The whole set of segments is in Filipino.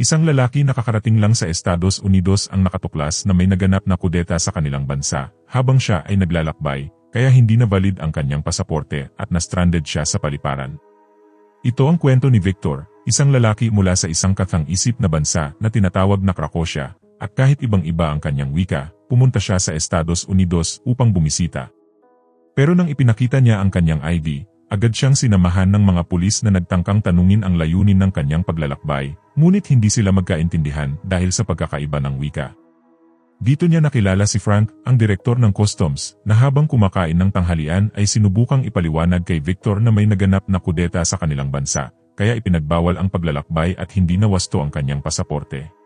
Isang lalaki nakakarating lang sa Estados Unidos ang nakatuklas na may naganap na kudeta sa kanilang bansa, habang siya ay naglalakbay, kaya hindi na valid ang kanyang pasaporte at na-stranded siya sa paliparan. Ito ang kwento ni Victor, isang lalaki mula sa isang katang-isip na bansa na tinatawag na Krakosia, at kahit ibang-iba ang kanyang wika, pumunta siya sa Estados Unidos upang bumisita. Pero nang ipinakita niya ang kanyang ID, agad siyang sinamahan ng mga pulis na nagtangkang tanungin ang layunin ng kanyang paglalakbay, ngunit hindi sila magkaintindihan dahil sa pagkakaiba ng wika. Dito niya nakilala si Frank, ang direktor ng customs, na habang kumakain ng tanghalian ay sinubukang ipaliwanag kay Victor na may naganap na kudeta sa kanilang bansa, kaya ipinagbawal ang paglalakbay at hindi nawasto ang kanyang pasaporte.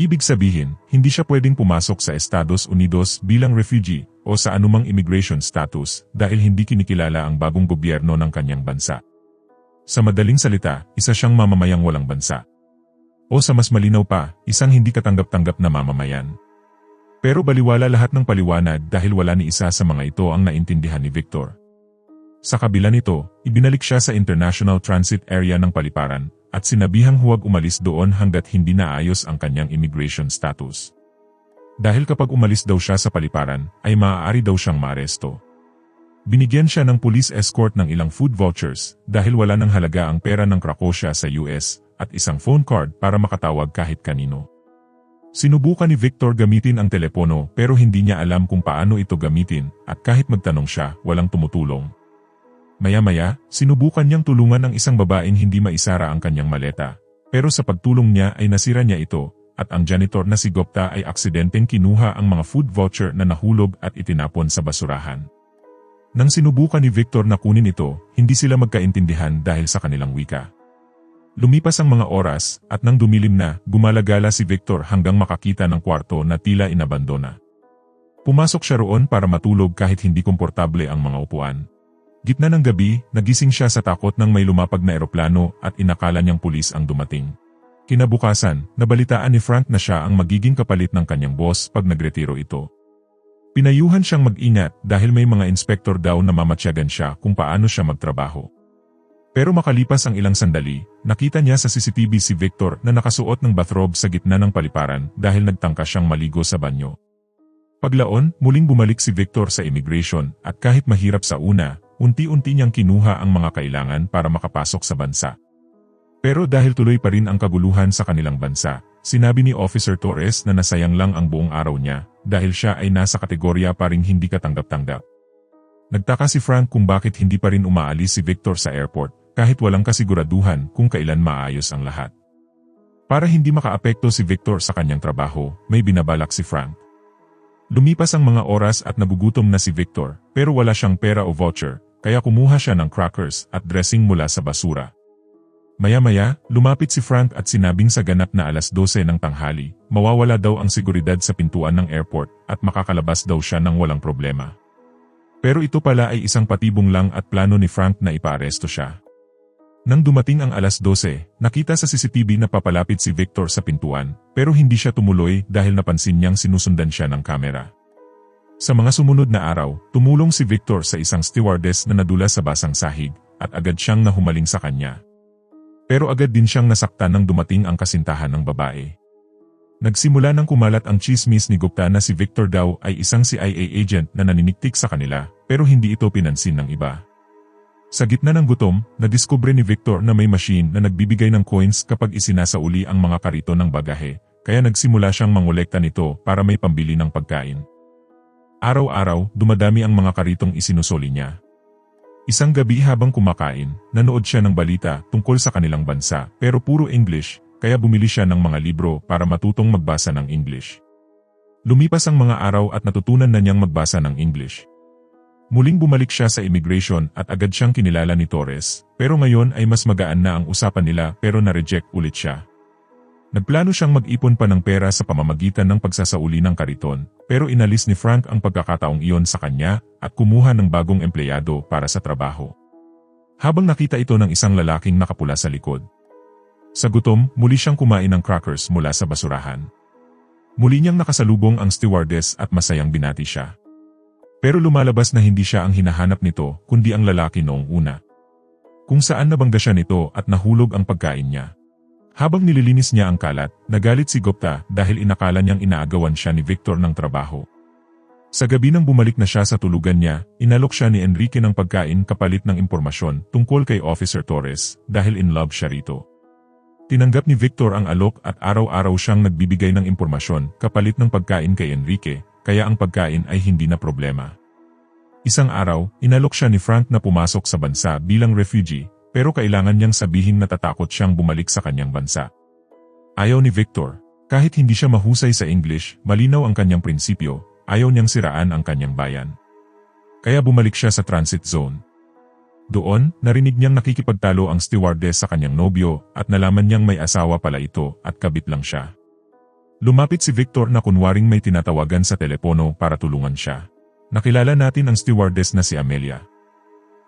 Ibig sabihin, hindi siya pwedeng pumasok sa Estados Unidos bilang refugee o sa anumang immigration status dahil hindi kinikilala ang bagong gobyerno ng kanyang bansa. Sa madaling salita, isa siyang mamamayang walang bansa. O sa mas malinaw pa, isang hindi katanggap-tanggap na mamamayan. Pero baliwala lahat ng paliwanag dahil wala ni isa sa mga ito ang naintindihan ni Victor. Sa kabila nito, ibinalik siya sa International Transit Area ng paliparan at sinabihang huwag umalis doon hanggat hindi naayos ang kanyang immigration status. Dahil kapag umalis daw siya sa paliparan, ay maaari daw siyang maaresto. Binigyan siya ng police escort ng ilang food vouchers dahil wala ng halaga ang pera ng Krakosia sa US at isang phone card para makatawag kahit kanino. Sinubukan ni Victor gamitin ang telepono pero hindi niya alam kung paano ito gamitin at kahit magtanong siya, walang tumutulong. Maya-maya, sinubukan niyang tulungan ang isang babaeng hindi maisara ang kanyang maleta. Pero sa pagtulong niya ay nasira niya ito, at ang janitor na si Gupta ay aksidenteng kinuha ang mga food voucher na nahulog at itinapon sa basurahan. Nang sinubukan ni Victor na kunin ito, hindi sila magkaintindihan dahil sa kanilang wika. Lumipas ang mga oras, at nang dumilim na, gumalagala si Victor hanggang makakita ng kwarto na tila inabandona. Pumasok siya roon para matulog kahit hindi komportable ang mga upuan. Gitna ng gabi, nagising siya sa takot ng may lumapag na eroplano at inakala niyang pulis ang dumating. Kinabukasan, nabalitaan ni Frank na siya ang magiging kapalit ng kanyang boss pag nagretiro ito. Pinayuhan siyang mag-ingat dahil may mga inspektor daw na mamatsyagan siya kung paano siya magtrabaho. Pero makalipas ang ilang sandali, nakita niya sa CCTV si Victor na nakasuot ng bathrobe sa gitna ng paliparan dahil nagtangka siyang maligo sa banyo. Paglaon, muling bumalik si Victor sa immigration at kahit mahirap sa una, unti-unti niyang kinuha ang mga kailangan para makapasok sa bansa. Pero dahil tuloy pa rin ang kaguluhan sa kanilang bansa, sinabi ni Officer Torres na nasayang lang ang buong araw niya dahil siya ay nasa kategorya pa rin hindi katanggap-tanggap. Nagtaka si Frank kung bakit hindi pa rin umaalis si Victor sa airport kahit walang kasiguraduhan kung kailan maayos ang lahat. Para hindi makaapekto si Victor sa kanyang trabaho, may binabalak si Frank. Lumipas ang mga oras at nagugutom na si Victor, pero wala siyang pera o voucher, kaya kumuha siya ng crackers at dressing mula sa basura. Maya-maya, lumapit si Frank at sinabing sa ganap na alas 12 ng tanghali, mawawala daw ang seguridad sa pintuan ng airport at makakalabas daw siya ng walang problema. Pero ito pala ay isang patibong lang at plano ni Frank na ipaaresto siya. Nang dumating ang alas 12, nakita sa CCTV na papalapit si Victor sa pintuan, pero hindi siya tumuloy dahil napansin niyang sinusundan siya ng kamera. Sa mga sumunod na araw, tumulong si Victor sa isang stewardess na nadula sa basang sahig, at agad siyang nahumaling sa kanya. Pero agad din siyang nasaktan nang dumating ang kasintahan ng babae. Nagsimula ng kumalat ang chismis ni Gupta na si Victor daw ay isang CIA agent na naniniktik sa kanila, pero hindi ito pinansin ng iba. Sa gitna ng gutom, nadiskubre ni Victor na may machine na nagbibigay ng coins kapag isinasauli ang mga karito ng bagahe, kaya nagsimula siyang mangolekta nito para may pambili ng pagkain. Araw-araw, dumadami ang mga karitong isinusoli niya. Isang gabi habang kumakain, nanood siya ng balita tungkol sa kanilang bansa pero puro English, kaya bumili siya ng mga libro para matutong magbasa ng English. Lumipas ang mga araw at natutunan na niyang magbasa ng English. Muling bumalik siya sa immigration at agad siyang kinilala ni Torres, pero ngayon ay mas magaan na ang usapan nila pero na-reject ulit siya. Nagplano siyang mag-ipon pa ng pera sa pamamagitan ng pagsasauli ng kariton, pero inalis ni Frank ang pagkakataong iyon sa kanya at kumuha ng bagong empleyado para sa trabaho. Habang nakita ito ng isang lalaking nakapula sa likod. Sa gutom, muli siyang kumain ng crackers mula sa basurahan. Muli niyang nakasalubong ang stewardess at masayang binati siya. Pero lumalabas na hindi siya ang hinahanap nito kundi ang lalaki noong una. Kung saan nabangga siya nito at nahulog ang pagkain niya. Habang nililinis niya ang kalat, nagalit si Gupta dahil inakala niyang inaagawan siya ni Victor ng trabaho. Sa gabi nang bumalik na siya sa tulugan niya, inalok siya ni Enrique ng pagkain kapalit ng impormasyon tungkol kay Officer Torres dahil in love siya rito. Tinanggap ni Victor ang alok at araw-araw siyang nagbibigay ng impormasyon kapalit ng pagkain kay Enrique, kaya ang pagkain ay hindi na problema. Isang araw, inalok siya ni Frank na pumasok sa bansa bilang refugee pero kailangan niyang sabihin natatakot siyang bumalik sa kanyang bansa. Ayaw ni Victor. Kahit hindi siya mahusay sa English, malinaw ang kanyang prinsipyo, ayaw niyang siraan ang kanyang bayan. Kaya bumalik siya sa transit zone. Doon, narinig niyang nakikipagtalo ang stewardess sa kanyang nobyo at nalaman niyang may asawa pala ito at kabit lang siya. Lumapit si Victor na kunwaring may tinatawagan sa telepono para tulungan siya. Nakilala natin ang stewardess na si Amelia.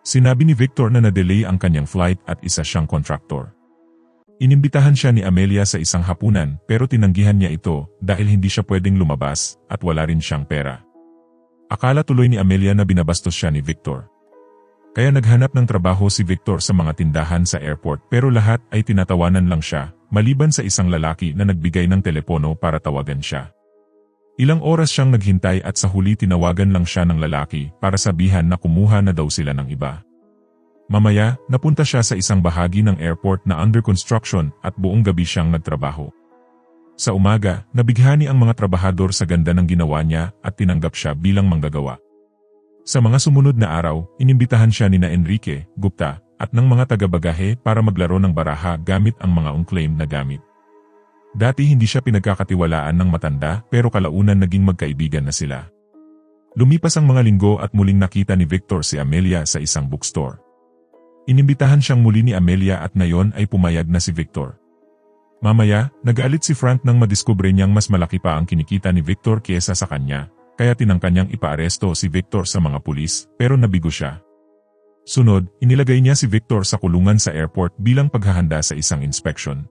Sinabi ni Victor na na-delay ang kanyang flight at isa siyang contractor. Inimbitahan siya ni Amelia sa isang hapunan pero tinanggihan niya ito dahil hindi siya pwedeng lumabas at wala rin siyang pera. Akala tuloy ni Amelia na binabastos siya ni Victor. Kaya naghanap ng trabaho si Victor sa mga tindahan sa airport pero lahat ay tinatawanan lang siya, maliban sa isang lalaki na nagbigay ng telepono para tawagan siya. Ilang oras siyang naghintay at sa huli tinawagan lang siya ng lalaki para sabihan na kumuha na daw sila ng iba. Mamaya, napunta siya sa isang bahagi ng airport na under construction at buong gabi siyang nagtrabaho. Sa umaga, nabighani ang mga trabahador sa ganda ng ginawa niya at tinanggap siya bilang manggagawa. Sa mga sumunod na araw, inimbitahan siya ni na Enrique, Gupta, at ng mga taga-bagahe para maglaro ng baraha gamit ang mga unclaimed na gamit. Dati hindi siya pinagkakatiwalaan ng matanda pero kalaunan naging magkaibigan na sila. Lumipas ang mga linggo at muling nakita ni Victor si Amelia sa isang bookstore. Inimbitahan siyang muli ni Amelia at ngayon ay pumayag na si Victor. Mamaya, nagalit si Frank nang madiskubre niyang mas malaki pa ang kinikita ni Victor kesa sa kanya, kaya tinangka niyang ipaaresto si Victor sa mga pulis, pero nabigo siya. Sunod, inilagay niya si Victor sa kulungan sa airport bilang paghahanda sa isang inspection.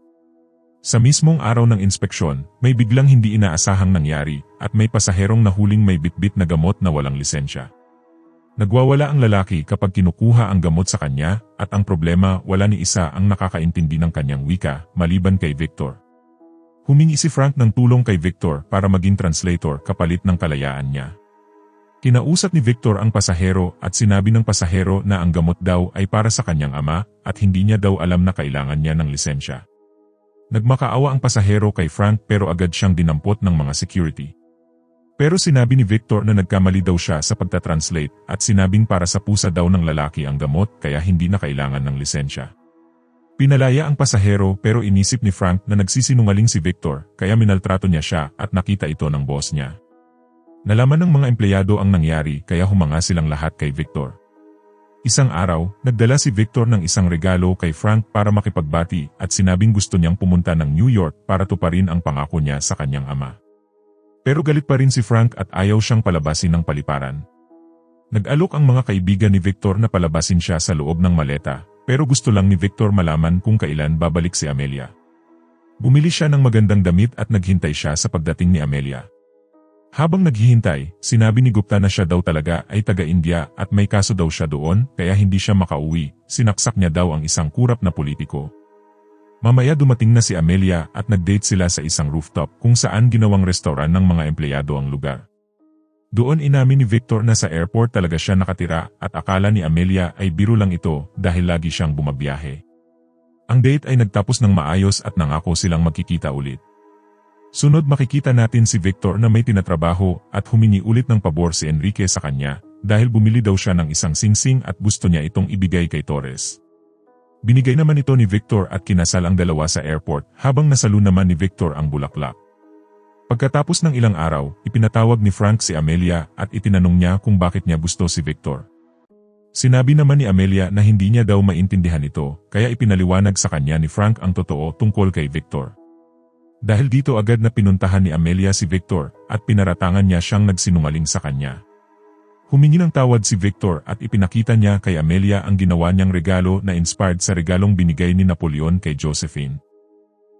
Sa mismong araw ng inspeksyon, may biglang hindi inaasahang nangyari at may pasaherong nahuling may bitbit na gamot na walang lisensya. Nagwawala ang lalaki kapag kinukuha ang gamot sa kanya at ang problema wala ni isa ang nakakaintindi ng kanyang wika maliban kay Victor. Humingi si Frank ng tulong kay Victor para maging translator kapalit ng kalayaan niya. Kinausap ni Victor ang pasahero at sinabi ng pasahero na ang gamot daw ay para sa kanyang ama at hindi niya daw alam na kailangan niya ng lisensya. Nagmakaawa ang pasahero kay Frank pero agad siyang dinampot ng mga security. Pero sinabi ni Victor na nagkamali daw siya sa pagta-translate at sinabing para sa pusa daw ng lalaki ang gamot kaya hindi na kailangan ng lisensya. Pinalaya ang pasahero pero inisip ni Frank na nagsisinungaling si Victor kaya minaltrato niya siya at nakita ito ng boss niya. Nalaman ng mga empleyado ang nangyari kaya humanga silang lahat kay Victor. Isang araw, nagdala si Victor ng isang regalo kay Frank para makipagbati at sinabing gusto niyang pumunta ng New York para tuparin ang pangako niya sa kanyang ama. Pero galit pa rin si Frank at ayaw siyang palabasin ng paliparan. Nag-alok ang mga kaibigan ni Victor na palabasin siya sa loob ng maleta, pero gusto lang ni Victor malaman kung kailan babalik si Amelia. Bumili siya ng magandang damit at naghintay siya sa pagdating ni Amelia. Habang naghihintay, sinabi ni Gupta na siya daw talaga ay taga-India at may kaso daw siya doon kaya hindi siya makauwi, sinaksak niya daw ang isang kurap na politiko. Mamaya dumating na si Amelia at nag-date sila sa isang rooftop kung saan ginawang restoran ng mga empleyado ang lugar. Doon inamin ni Victor na sa airport talaga siya nakatira at akala ni Amelia ay biro lang ito dahil lagi siyang bumabiyahe. Ang date ay nagtapos ng maayos at nangako silang magkikita ulit. Sunod makikita natin si Victor na may tinatrabaho at humingi ulit ng pabor si Enrique sa kanya dahil bumili daw siya ng isang singsing at gusto niya itong ibigay kay Torres. Binigay naman ito ni Victor at kinasal ang dalawa sa airport habang nasalo naman ni Victor ang bulaklak. Pagkatapos ng ilang araw, ipinatawag ni Frank si Amelia at itinanong niya kung bakit niya gusto si Victor. Sinabi naman ni Amelia na hindi niya daw maintindihan ito, kaya ipinaliwanag sa kanya ni Frank ang totoo tungkol kay Victor. Dahil dito agad na pinuntahan ni Amelia si Victor at pinaratangan niya siyang nagsinungaling sa kanya. Humingi ng tawad si Victor at ipinakita niya kay Amelia ang ginawa niyang regalo na inspired sa regalong binigay ni Napoleon kay Josephine.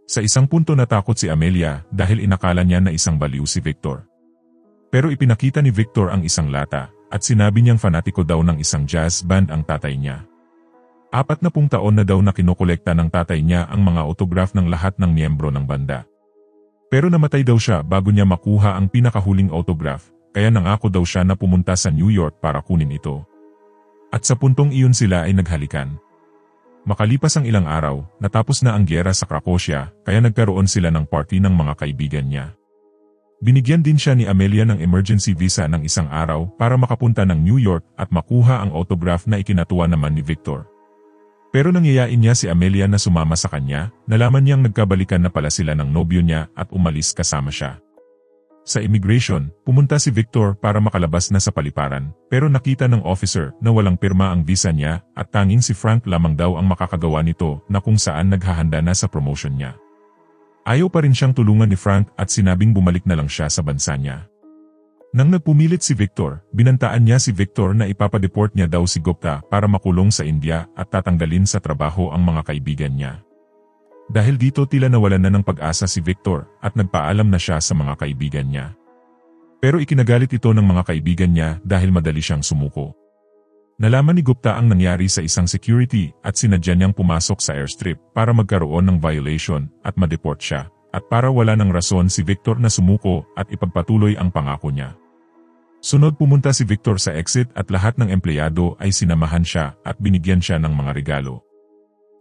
Sa isang punto natakot si Amelia dahil inakala niya na isang baliw si Victor. Pero ipinakita ni Victor ang isang lata at sinabi niyang fanatiko daw ng isang jazz band ang tatay niya. Apat na pung taon na daw na kinokolekta ng tatay niya ang mga autograph ng lahat ng miyembro ng banda. Pero namatay daw siya bago niya makuha ang pinakahuling autograph, kaya nangako daw siya na pumunta sa New York para kunin ito. At sa puntong iyon sila ay naghalikan. Makalipas ang ilang araw, natapos na ang gyera sa Krakosia, kaya nagkaroon sila ng party ng mga kaibigan niya. Binigyan din siya ni Amelia ng emergency visa ng isang araw para makapunta ng New York at makuha ang autograph na ikinatuwa naman ni Victor. Pero nangyayain niya si Amelia na sumama sa kanya, nalaman niyang nagkabalikan na pala sila ng nobyo niya at umalis kasama siya. Sa immigration, pumunta si Victor para makalabas na sa paliparan, pero nakita ng officer na walang pirma ang visa niya at tanging si Frank lamang daw ang makakagawa nito na kung saan naghahanda na sa promotion niya. Ayaw pa rin siyang tulungan ni Frank at sinabing bumalik na lang siya sa bansa niya. Nang nagpumilit si Victor, binantaan niya si Victor na ipapadeport niya daw si Gupta para makulong sa India at tatanggalin sa trabaho ang mga kaibigan niya. Dahil dito tila nawalan na ng pag-asa si Victor at nagpaalam na siya sa mga kaibigan niya. Pero ikinagalit ito ng mga kaibigan niya dahil madali siyang sumuko. Nalaman ni Gupta ang nangyari sa isang security at sinadya niyang pumasok sa airstrip para magkaroon ng violation at madeport siya at para wala ng rason si Victor na sumuko at ipagpatuloy ang pangako niya. Sunod pumunta si Victor sa exit at lahat ng empleyado ay sinamahan siya at binigyan siya ng mga regalo.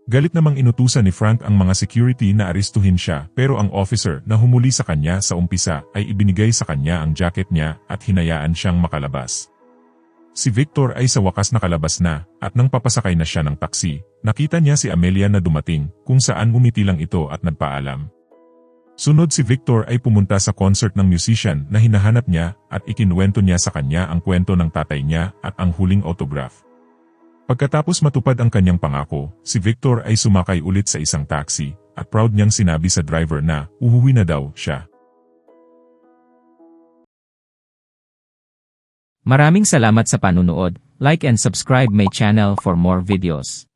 Galit namang inutusan ni Frank ang mga security na aristuhin siya pero ang officer na humuli sa kanya sa umpisa ay ibinigay sa kanya ang jacket niya at hinayaan siyang makalabas. Si Victor ay sa wakas nakalabas na at nang papasakay na siya ng taksi, nakita niya si Amelia na dumating kung saan umiti lang ito at nagpaalam. Sunod si Victor ay pumunta sa concert ng musician na hinahanap niya at ikinuwento niya sa kanya ang kwento ng tatay niya at ang huling autograph. Pagkatapos matupad ang kanyang pangako, si Victor ay sumakay ulit sa isang taxi at proud niyang sinabi sa driver na uhuwi na daw siya. Maraming salamat sa panunood. Like and subscribe my channel for more videos.